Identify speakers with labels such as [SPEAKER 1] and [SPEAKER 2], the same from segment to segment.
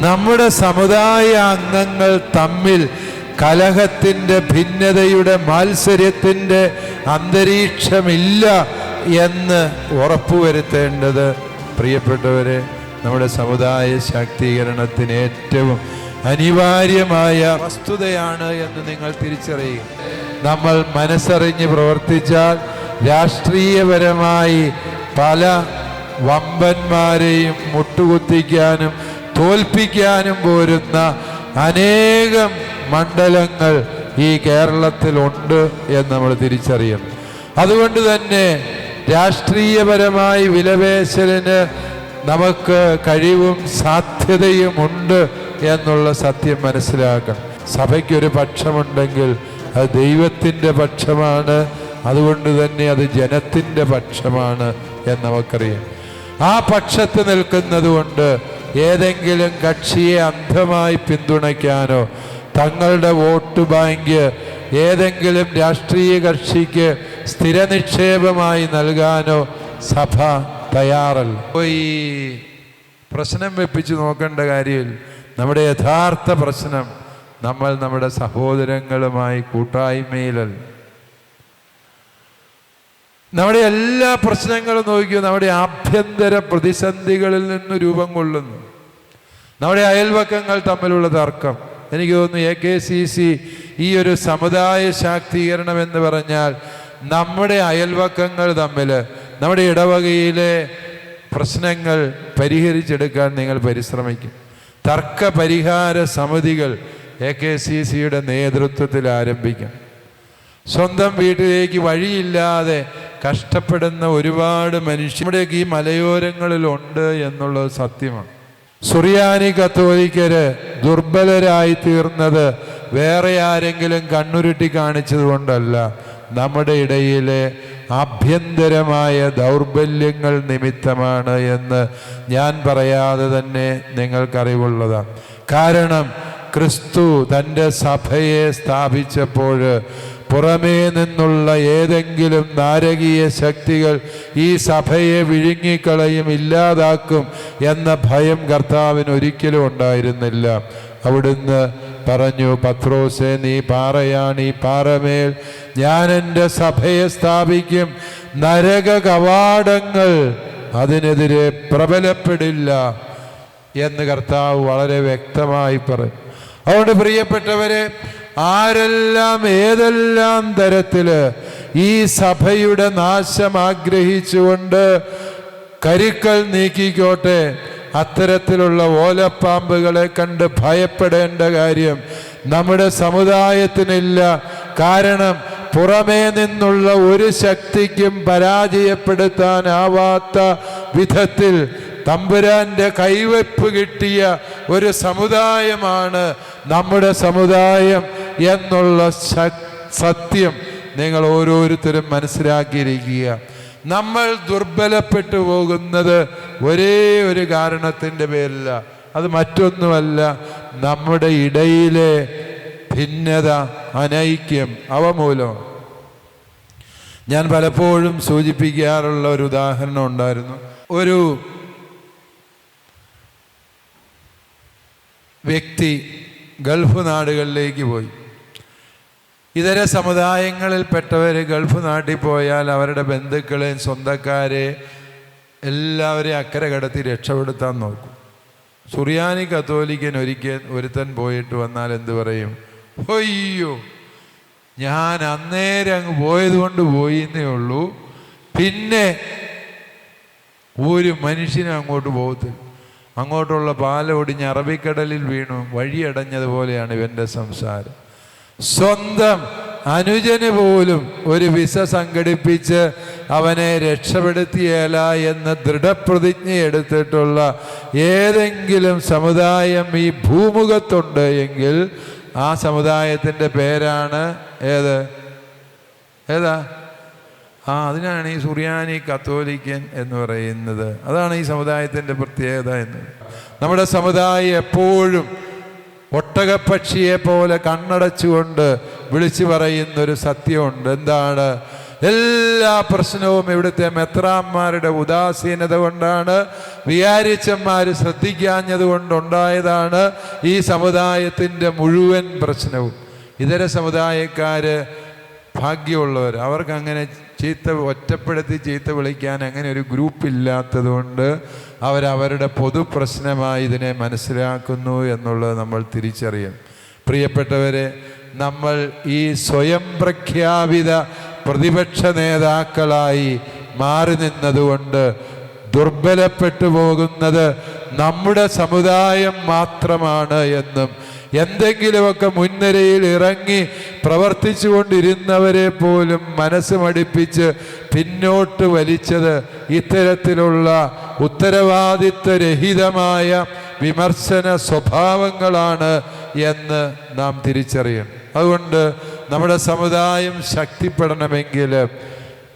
[SPEAKER 1] നമ്മുടെ സമുദായ അംഗങ്ങൾ തമ്മിൽ കലഹത്തിന്റെ ഭിന്നതയുടെ മാത്സര്യത്തിന്റെ അന്തരീക്ഷമില്ല എന്ന് ഉറപ്പുവരുത്തേണ്ടത് പ്രിയപ്പെട്ടവരെ നമ്മുടെ സമുദായ ശാക്തീകരണത്തിന് ഏറ്റവും അനിവാര്യമായ വസ്തുതയാണ് എന്ന് നിങ്ങൾ തിരിച്ചറിയുക. നമ്മൾ മനസ്സറിഞ്ഞ് പ്രവർത്തിച്ചാൽ രാഷ്ട്രീയപരമായി പല വമ്പന്മാരെയും മുട്ടുകുത്തിക്കാനും തോൽപ്പിക്കാനും പോരുന്ന അനേകം മണ്ഡലങ്ങൾ ഈ കേരളത്തിലുണ്ട് എന്ന് നമ്മൾ തിരിച്ചറിയണം അതുകൊണ്ട് തന്നെ രാഷ്ട്രീയപരമായി വിലപേശലിന് നമുക്ക് കഴിവും സാധ്യതയും ഉണ്ട് എന്നുള്ള സത്യം മനസ്സിലാക്കണം സഭയ്ക്കൊരു പക്ഷമുണ്ടെങ്കിൽ അത് ദൈവത്തിന്റെ പക്ഷമാണ് അതുകൊണ്ട് തന്നെ അത് ജനത്തിന്റെ പക്ഷമാണ് എന്ന് നമുക്കറിയാം. ആ പക്ഷത്ത് നിൽക്കുന്നത് കൊണ്ട് ഏതെങ്കിലും കക്ഷിയെ അന്ധമായി പിന്തുണയ്ക്കാനോ തങ്ങളുടെ വോട്ട് ബാങ്ക് ഏതെങ്കിലും രാഷ്ട്രീയ കക്ഷിക്ക് സ്ഥിര നിക്ഷേപമായി നൽകാനോ സഭ തയ്യാറല്ല. ഈ പ്രശ്നം വെപ്പിച്ച് നോക്കേണ്ട കാര്യമില്ല നമ്മുടെ യഥാർത്ഥ പ്രശ്നം നമ്മൾ നമ്മുടെ സഹോദരങ്ങളുമായി കൂട്ടായ്മയിലല്ല. നമ്മുടെ എല്ലാ പ്രശ്നങ്ങളും നോക്കിയോ നമ്മുടെ ആഭ്യന്തര പ്രതിസന്ധികളിൽ നിന്ന് രൂപം കൊള്ളുന്നു. നമ്മുടെ അയൽവക്കങ്ങൾ തമ്മിലുള്ള തർക്കം. എനിക്ക് തോന്നുന്നു എ കെ സി സി ഈ ഒരു സമുദായ ശാക്തീകരണം എന്ന് പറഞ്ഞാൽ നമ്മുടെ അയൽവക്കങ്ങൾ തമ്മിൽ നമ്മുടെ ഇടവകയിലെ പ്രശ്നങ്ങൾ പരിഹരിച്ചെടുക്കാൻ നിങ്ങൾ പരിശ്രമിക്കും. തർക്ക പരിഹാര സമിതികൾ എ കെ സി സിയുടെ നേതൃത്വത്തിൽ ആരംഭിക്കും. സ്വന്തം വീട്ടിലേക്ക് വഴിയില്ലാതെ കഷ്ടപ്പെടുന്ന ഒരുപാട് മനുഷ്യർ നമ്മുടെയൊക്കെ ഈ മലയോരങ്ങളിലുണ്ട് എന്നുള്ളത് സത്യമാണ്. സുറിയാനി കത്തോലിക്കര് ദുർബലരായി തീർന്നത് വേറെ ആരെങ്കിലും കണ്ണുരുട്ടി കാണിച്ചതുകൊണ്ടല്ല നമ്മുടെ ഇടയിലെ ആഭ്യന്തരമായ ദൗർബല്യങ്ങൾ നിമിത്തമാണ് എന്ന് ഞാൻ പറയാതെ തന്നെ നിങ്ങൾക്കറിവുള്ളതാണ്. കാരണം ക്രിസ്തു തന്റെ സഭയെ സ്ഥാപിച്ചപ്പോൾ പുറമേ നിന്നുള്ള ഏതെങ്കിലും നാരകീയ ശക്തികൾ ഈ സഭയെ വിഴുങ്ങിക്കളയും ഇല്ലാതാക്കും എന്ന ഭയം കർത്താവിന് ഒരിക്കലും ഉണ്ടായിരുന്നില്ല. അവിടുന്ന് പറഞ്ഞു പത്രോസെ നീ പാറയാണ് ഈ പാറമേൽ ഞാൻ എന്റെ സഭയെ സ്ഥാപിക്കും. നരക കവാടങ്ങൾ അതിനെതിരെ പ്രബലപ്പെടില്ല. എന്ന് കർത്താവ് വളരെ വ്യക്തമായി പറയും അതുകൊണ്ട് പ്രിയപ്പെട്ടവരെ ആരെല്ലാം ഏതെല്ലാം തരത്തിൽ ഈ സഭയുടെ നാശം ആഗ്രഹിച്ചുകൊണ്ട് കരുക്കൾ നീക്കിക്കോട്ടെ അത്തരത്തിലുള്ള ഓലപ്പാമ്പുകളെ കണ്ട് ഭയപ്പെടേണ്ട കാര്യം നമ്മുടെ സമുദായത്തിനില്ല. കാരണം പുറമേ നിന്നുള്ള ഒരു ശക്തിക്കും പരാജയപ്പെടുത്താനാവാത്ത വിധത്തിൽ തമ്പുരാന്റെ കൈവെപ്പ് കിട്ടിയ ഒരു സമുദായമാണ് നമ്മുടെ സമുദായം. എന്നുള്ള സത്യം നിങ്ങൾ ഓരോരുത്തരും മനസ്സിലാക്കിയിരിക്കുക. നമ്മൾ ദുർബലപ്പെട്ടു പോകുന്നത് ഒരേ ഒരു കാരണത്തിന്റെ പേരില്ല അത് മറ്റൊന്നുമല്ല നമ്മുടെ ഇടയിലെ ഭിന്നത അനൈക്യം അവ മൂലം ഞാൻ പലപ്പോഴും സൂചിപ്പിക്കാറുള്ള ഒരു ഉദാഹരണം ഉണ്ടായിരുന്നു. ഒരു വ്യക്തി ഗൾഫ് നാടുകളിലേക്ക് പോയി. ഇതര സമുദായങ്ങളിൽപ്പെട്ടവർ ഗൾഫ് നാട്ടിൽ പോയാൽ അവരുടെ ബന്ധുക്കളെയും സ്വന്തക്കാരെ എല്ലാവരെയും അക്കരെ കടത്തി രക്ഷപ്പെടുത്താൻ നോക്കും. സുറിയാനി കത്തോലിക്കൻ ഒരിക്കൽ ഒരുത്തൻ പോയിട്ട് വന്നാൽ എന്ത് പറയും? ഒയ്യോ ഞാൻ അന്നേരം അങ്ങ് പോയത് കൊണ്ട് പോയിന്നേ ഉള്ളൂ. പിന്നെ ഒരു മനുഷ്യനും അങ്ങോട്ട് പോകത്തില്ല. അങ്ങോട്ടുള്ള പാലൊടിഞ്ഞ് അറബിക്കടലിൽ വീണു. വഴിയടഞ്ഞതുപോലെയാണ് ഇവന്റെ സംസാരം. സ്വന്തം അനുജന് പോലും ഒരു വിസ സംഘടിപ്പിച്ച് അവനെ രക്ഷപ്പെടുത്തിയേല എന്ന് ദൃഢപ്രതിജ്ഞ എടുത്തിട്ടുള്ള ഏതെങ്കിലും സമുദായം ഈ ഭൂമുഖത്തുണ്ട് എങ്കിൽ ആ സമുദായത്തിന്റെ പേരാണ് ഏത്? ഏതാ? ആ അതിനാണ് ഈ സുറിയാനി കത്തോലിക്കൻ എന്ന് പറയുന്നത്. അതാണ് ഈ സമുദായത്തിന്റെ പ്രത്യേകത എന്ന്. നമ്മുടെ സമുദായം എപ്പോഴും ഒട്ടകപ്പക്ഷിയെ പോലെ കണ്ണടച്ചുകൊണ്ട് വിളിച്ചു പറയുന്നൊരു സത്യമുണ്ട്. എന്താണ്? എല്ലാ പ്രശ്നവും ഇവിടുത്തെ മെത്രാന്മാരുടെ ഉദാസീനത കൊണ്ടാണ് വിയാരിച്ചന്മാർ ശ്രദ്ധിക്കാഞ്ഞത് കൊണ്ടുണ്ടായതാണ് ഈ സമുദായത്തിന്റെ മുഴുവൻ പ്രശ്നവും. ഇതര സമുദായക്കാർ ഭാഗ്യമുള്ളവർ അവർക്ക് അങ്ങനെ ചീത്ത ഒറ്റപ്പെടുത്തി ചീത്ത വിളിക്കാൻ അങ്ങനെ ഒരു ഗ്രൂപ്പ് ഇല്ലാത്തതുകൊണ്ട് അവരവരുടെ പൊതുപ്രശ്നമായി ഇതിനെ മനസ്സിലാക്കുന്നു എന്നുള്ളത് നമ്മൾ തിരിച്ചറിയും. പ്രിയപ്പെട്ടവരെ നമ്മൾ ഈ സ്വയം പ്രഖ്യാപിത പ്രതിപക്ഷ നേതാക്കളായി മാറി നിന്നതുകൊണ്ട് ദുർബലപ്പെട്ടു പോകുന്നത് നമ്മുടെ സമുദായം മാത്രമാണ് എന്നും എന്തെങ്കിലുമൊക്കെ മുൻനിരയിൽ ഇറങ്ങി പ്രവർത്തിച്ചു കൊണ്ടിരുന്നവരെ പോലും മനസ്സ് മടിപ്പിച്ച് പിന്നോട്ട് വലിച്ചത് ഇത്തരത്തിലുള്ള ഉത്തരവാദിത്വരഹിതമായ വിമർശന സ്വഭാവങ്ങളാണ് എന്ന് നാം തിരിച്ചറിയണം. അതുകൊണ്ട് നമ്മുടെ സമുദായം ശക്തിപ്പെടണമെങ്കിൽ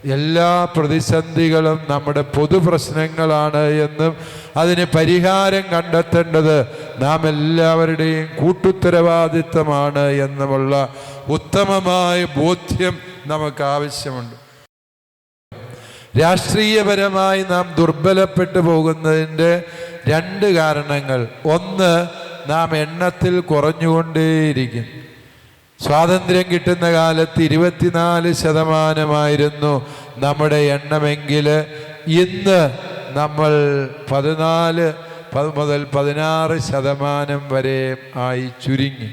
[SPEAKER 1] എല്ലാ പ്രതിസന്ധികളും നമ്മുടെ പൊതുപ്രശ്നങ്ങളാണ് എന്നും അതിന് പരിഹാരം കണ്ടെത്തേണ്ടത് നാം എല്ലാവരുടെയും കൂട്ടുത്തരവാദിത്തമാണ് എന്നുമുള്ള ഉത്തമമായ ബോധ്യം നമുക്ക് ആവശ്യമുണ്ട് രാഷ്ട്രീയപരമായി നാം ദുർബലപ്പെട്ടു പോകുന്നതിന്റെ രണ്ട് കാരണങ്ങൾ. ഒന്ന് നാം എണ്ണത്തിൽ കുറഞ്ഞുകൊണ്ടേയിരിക്കും സ്വാതന്ത്ര്യം കിട്ടുന്ന കാലത്ത് ഇരുപത്തിനാല് ശതമാനമായിരുന്നു നമ്മുടെ എണ്ണമെങ്കിൽ. ഇന്ന് നമ്മൾ പതിനാല് പത് മുതൽ പതിനാറ് ശതമാനം വരെ ആയി ചുരുങ്ങി.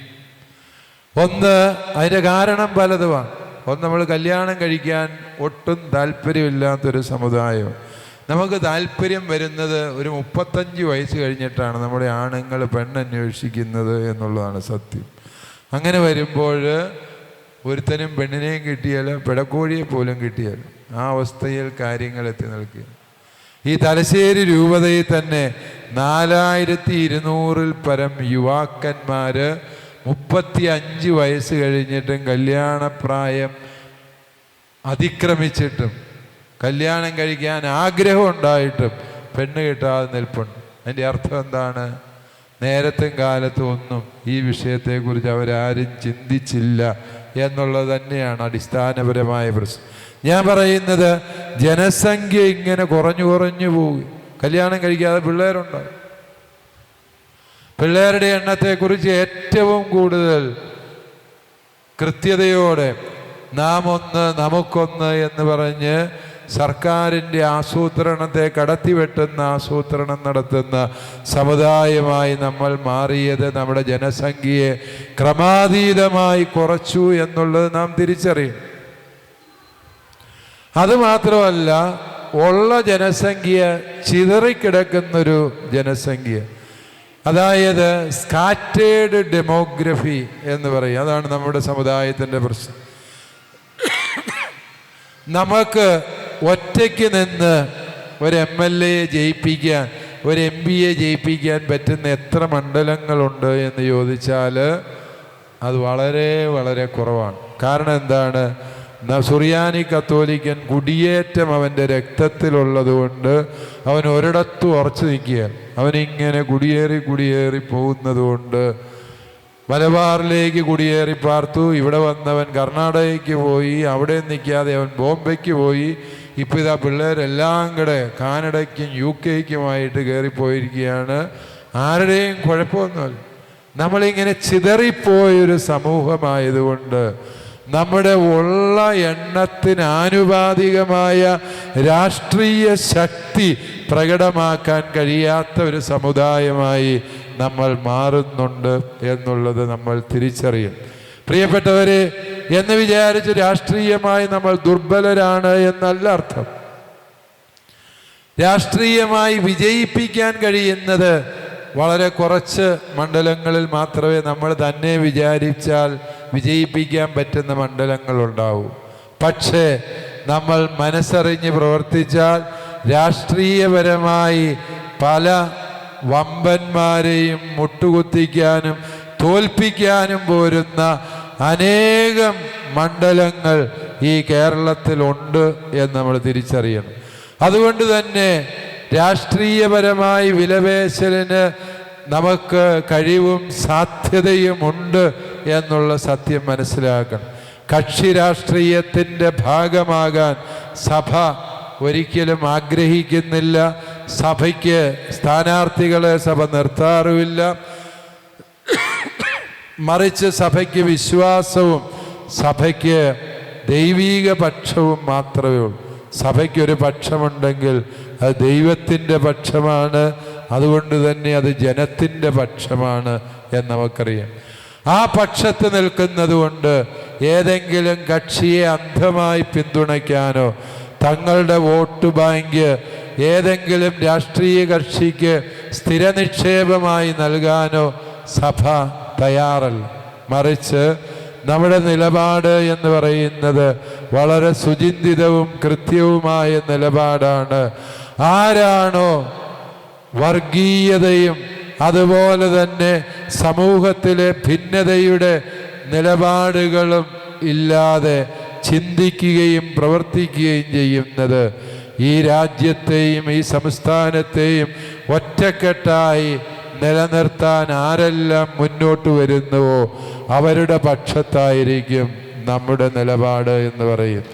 [SPEAKER 1] ഒന്ന് അതിന്റെ കാരണം പലതുമാണ്. ഒന്ന് നമ്മൾ കല്യാണം കഴിക്കാൻ ഒട്ടും താല്പര്യമില്ലാത്തൊരു സമുദായം. നമുക്ക് താല്പര്യം വരുന്നത് ഒരു മുപ്പത്തഞ്ച് വയസ്സ് കഴിഞ്ഞിട്ടാണ് നമ്മുടെ ആണുങ്ങൾ പെണ്ണന്വേഷിക്കുന്നത് എന്നുള്ളതാണ് സത്യം. അങ്ങനെ വരുമ്പോൾ ഒരുത്തനും പെണ്ണിനെയും കിട്ടിയാൽ പിടക്കോഴിയെ പോലും കിട്ടിയാൽ ആ അവസ്ഥയിൽ കാര്യങ്ങൾ എത്തി നിൽക്കുക. ഈ തലശ്ശേരി രൂപതയിൽ തന്നെ നാലായിരത്തി ഇരുന്നൂറിൽ പരം യുവാക്കന്മാർ മുപ്പത്തി അഞ്ച് വയസ്സ് കഴിഞ്ഞിട്ടും കല്യാണപ്രായം അതിക്രമിച്ചിട്ടും കല്യാണം കഴിക്കാൻ ആഗ്രഹം ഉണ്ടായിട്ടും പെണ്ണ് കിട്ടാതെ നിൽപ്പുണ്ട്. അതിന്റെ അർത്ഥം എന്താണ്? നേരത്തും കാലത്തും ഒന്നും ഈ വിഷയത്തെക്കുറിച്ച് അവരാരും ചിന്തിച്ചില്ല എന്നുള്ളത് തന്നെയാണ് അടിസ്ഥാനപരമായ പ്രശ്നം. ഞാൻ പറയുന്നത് ജനസംഖ്യ ഇങ്ങനെ കുറഞ്ഞു കുറഞ്ഞു പോകും കല്യാണം കഴിക്കാതെ പിള്ളേരുണ്ടാവും പിള്ളേരുടെ എണ്ണത്തെക്കുറിച്ച് ഏറ്റവും കൂടുതൽ കൃത്യതയോടെ നാം ഒന്ന് നമുക്കൊന്ന് എന്ന് പറഞ്ഞ് സർക്കാരിന്റെ ആസൂത്രണത്തെ കടത്തിവെട്ടുന്ന ആസൂത്രണം നടത്തുന്ന സമുദായമായി നമ്മൾ മാറിയത് നമ്മുടെ ജനസംഖ്യയെ ക്രമാതീതമായി കുറച്ചു എന്നുള്ളത് നാം തിരിച്ചറിയും. അതുമാത്രമല്ല ഉള്ള ജനസംഖ്യ ചിതറിക്കിടക്കുന്നൊരു ജനസംഖ്യ. അതായത് സ്കാറ്റേഡ് ഡെമോഗ്രഫി എന്ന് പറയും. അതാണ് നമ്മുടെ സമുദായത്തിന്റെ പ്രശ്നം. നമുക്ക് ഒറ്റയ്ക്ക് നിന്ന് ഒരു എം എൽ എയെ ജയിപ്പിക്കാൻ ഒരു എം പിയെ ജയിപ്പിക്കാൻ പറ്റുന്ന എത്ര മണ്ഡലങ്ങളുണ്ട് എന്ന് ചോദിച്ചാൽ അത് വളരെ വളരെ കുറവാണ്. കാരണം എന്താണ്? സുറിയാനി കത്തോലിക്കൻ കുടിയേറ്റം അവന്റെ രക്തത്തിലുള്ളത് കൊണ്ട് അവൻ ഒരിടത്തും ഉറച്ചു നിൽക്കുകയാണ്. അവനിങ്ങനെ കുടിയേറി കുടിയേറി പോകുന്നത് കൊണ്ട് മലബാറിലേക്ക് കുടിയേറി പാർത്തു. ഇവിടെ വന്നവൻ കർണാടകയ്ക്ക് പോയി അവിടെ നിൽക്കാതെ അവൻ ബോംബെക്ക് പോയി. ഇപ്പം ഇതാ പിള്ളേരെല്ലാം കൂടെ കാനഡയ്ക്കും യു കെക്കുമായിട്ട് കയറിപ്പോയിരിക്കുകയാണ് ആരുടെയും കുഴപ്പമൊന്നുമില്ല. നമ്മളിങ്ങനെ ചിതറിപ്പോയൊരു സമൂഹമായതുകൊണ്ട് നമ്മുടെ ഉള്ള എണ്ണത്തിന് ആനുപാതികമായ രാഷ്ട്രീയ ശക്തി പ്രകടമാക്കാൻ കഴിയാത്ത ഒരു സമുദായമായി നമ്മൾ മാറുന്നുണ്ട് എന്നുള്ളത് നമ്മൾ തിരിച്ചറിയും. പ്രിയപ്പെട്ടവരെ എന്ന് വിചാരിച്ച് രാഷ്ട്രീയമായി നമ്മൾ ദുർബലരാണ് എന്നല്ല അർത്ഥം. രാഷ്ട്രീയമായി വിജയിപ്പിക്കാൻ കഴിയുന്നത് വളരെ കുറച്ച് മണ്ഡലങ്ങളിൽ മാത്രമേ നമ്മൾ തന്നെ വിചാരിച്ചാൽ വിജയിപ്പിക്കാൻ പറ്റുന്ന മണ്ഡലങ്ങളുണ്ടാവും. പക്ഷേ നമ്മൾ മനസ്സറിഞ്ഞ് പ്രവർത്തിച്ചാൽ രാഷ്ട്രീയപരമായി പല വമ്പന്മാരെയും മുട്ടുകുത്തിക്കാനും തോൽപ്പിക്കാനും പോരുന്ന അനേകം മണ്ഡലങ്ങൾ ഈ കേരളത്തിലുണ്ട് എന്ന് നമ്മൾ തിരിച്ചറിയണം. അതുകൊണ്ട് തന്നെ രാഷ്ട്രീയപരമായി വിലപേശലിന് നമുക്ക് കഴിവും സാധ്യതയും ഉണ്ട് എന്നുള്ള സത്യം മനസ്സിലാക്കണം. കക്ഷി രാഷ്ട്രീയത്തിന്റെ ഭാഗമാകാൻ സഭ ഒരിക്കലും ആഗ്രഹിക്കുന്നില്ല. സഭയ്ക്ക് സ്ഥാനാർത്ഥികളെ സഭ നിർത്താറുമില്ല. മറിച്ച് സഭയ്ക്ക് വിശ്വാസവും സഭയ്ക്ക് ദൈവീക പക്ഷവും മാത്രമേ ഉള്ളൂ. സഭയ്ക്കൊരു പക്ഷമുണ്ടെങ്കിൽ അത് ദൈവത്തിന്റെ പക്ഷമാണ്. അതുകൊണ്ട് തന്നെ അത് ജനത്തിന്റെ പക്ഷമാണ് എന്ന് നമുക്കറിയാം. ആ പക്ഷത്ത് നിൽക്കുന്നത് കൊണ്ട് ഏതെങ്കിലും കക്ഷിയെ അന്ധമായി പിന്തുണയ്ക്കാനോ തങ്ങളുടെ വോട്ട് ബാങ്ക് ഏതെങ്കിലും രാഷ്ട്രീയ കക്ഷിക്ക് സ്ഥിരനിക്ഷേപമായി നൽകാനോ സഭ തയ്യാറല്ല മറിച്ച് നമ്മുടെ നിലപാട് എന്ന് പറയുന്നത് വളരെ സുചിന്തിതവും കൃത്യവുമായ നിലപാടാണ്. ആരാണോ വർഗീയതയും അതുപോലെ തന്നെ സമൂഹത്തിലെ ഭിന്നതയുടെ നിലപാടുകളും ഇല്ലാതെ ചിന്തിക്കുകയും പ്രവർത്തിക്കുകയും ചെയ്യുന്നത് ഈ രാജ്യത്തെയും ഈ സംസ്ഥാനത്തെയും ഒറ്റക്കെട്ടായി നിലനിർത്താൻ ആരെല്ലാം മുന്നോട്ട് വരുന്നുവോ അവരുടെ പക്ഷത്തായിരിക്കും നമ്മുടെ നിലപാട് എന്ന് പറയും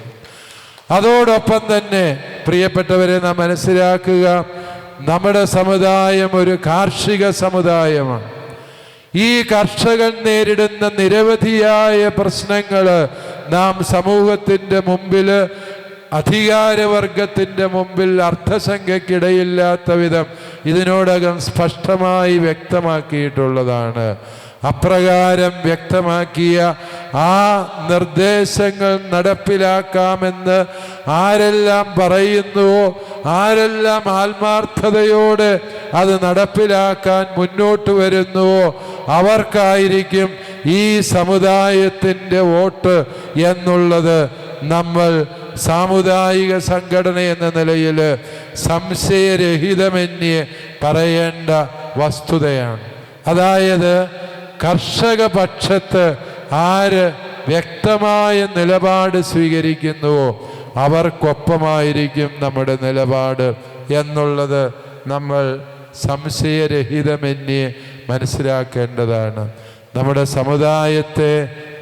[SPEAKER 1] അതോടൊപ്പം തന്നെ പ്രിയപ്പെട്ടവരെ നാം മനസ്സിലാക്കുക നമ്മുടെ സമുദായം ഒരു കാർഷിക സമുദായമാണ്. ഈ കർഷകൻ നേരിടുന്ന നിരവധിയായ പ്രശ്നങ്ങൾ നാം സമൂഹത്തിന്റെ മുമ്പിൽ അധികാരവർഗത്തിന്റെ മുമ്പിൽ അർത്ഥസംഖ്യക്കിടയില്ലാത്ത വിധം ഇതിനോടകം സ്പഷ്ടമായി വ്യക്തമാക്കിയിട്ടുള്ളതാണ്. അപ്രകാരം വ്യക്തമാക്കിയ ആ നിർദ്ദേശങ്ങൾ നടപ്പിലാക്കാമെന്ന് ആരെല്ലാം പറയുന്നുവോ ആരെല്ലാം ആത്മാർത്ഥതയോടെ അത് നടപ്പിലാക്കാൻ മുന്നോട്ട് വരുന്നുവോ അവർക്കായിരിക്കും ഈ സമുദായത്തിന്റെ വോട്ട് എന്നുള്ളത് നമ്മൾ സാമുദായിക സംഘടന എന്ന നിലയിൽ സംശയരഹിതമെന്യേ പറയേണ്ട വസ്തുതയാണ്. അതായത് കർഷക പക്ഷത്ത് ആര് വ്യക്തമായ നിലപാട് സ്വീകരിക്കുന്നുവോ അവർക്കൊപ്പമായിരിക്കും നമ്മുടെ നിലപാട് എന്നുള്ളത് നമ്മൾ സംശയരഹിതമെന്യേ മനസ്സിലാക്കേണ്ടതാണ്. നമ്മുടെ സമുദായത്തെ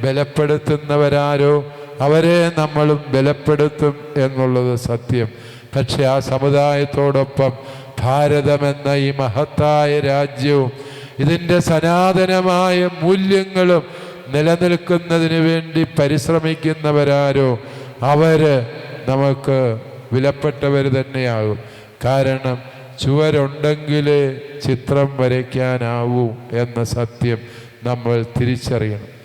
[SPEAKER 1] ബലപ്പെടുത്തുന്നവരാരോ അവരെ നമ്മൾ ബലപ്പെടുത്തും എന്നുള്ളത് സത്യം. പക്ഷെ ആ സമുദായത്തോടൊപ്പം ഭാരതമെന്ന ഈ മഹത്തായ രാജ്യവും ഇതിന്റെ സനാതനമായ മൂല്യങ്ങളും നിലനിൽക്കുന്നതിന് വേണ്ടി പരിശ്രമിക്കുന്നവരാരോ അവർ നമുക്ക് വിലപ്പെട്ടവർ തന്നെയാകും. കാരണം ചുവരുണ്ടെങ്കിലേ ചിത്രം വരയ്ക്കാനാവൂ എന്ന സത്യം നമ്മൾ തിരിച്ചറിയണം.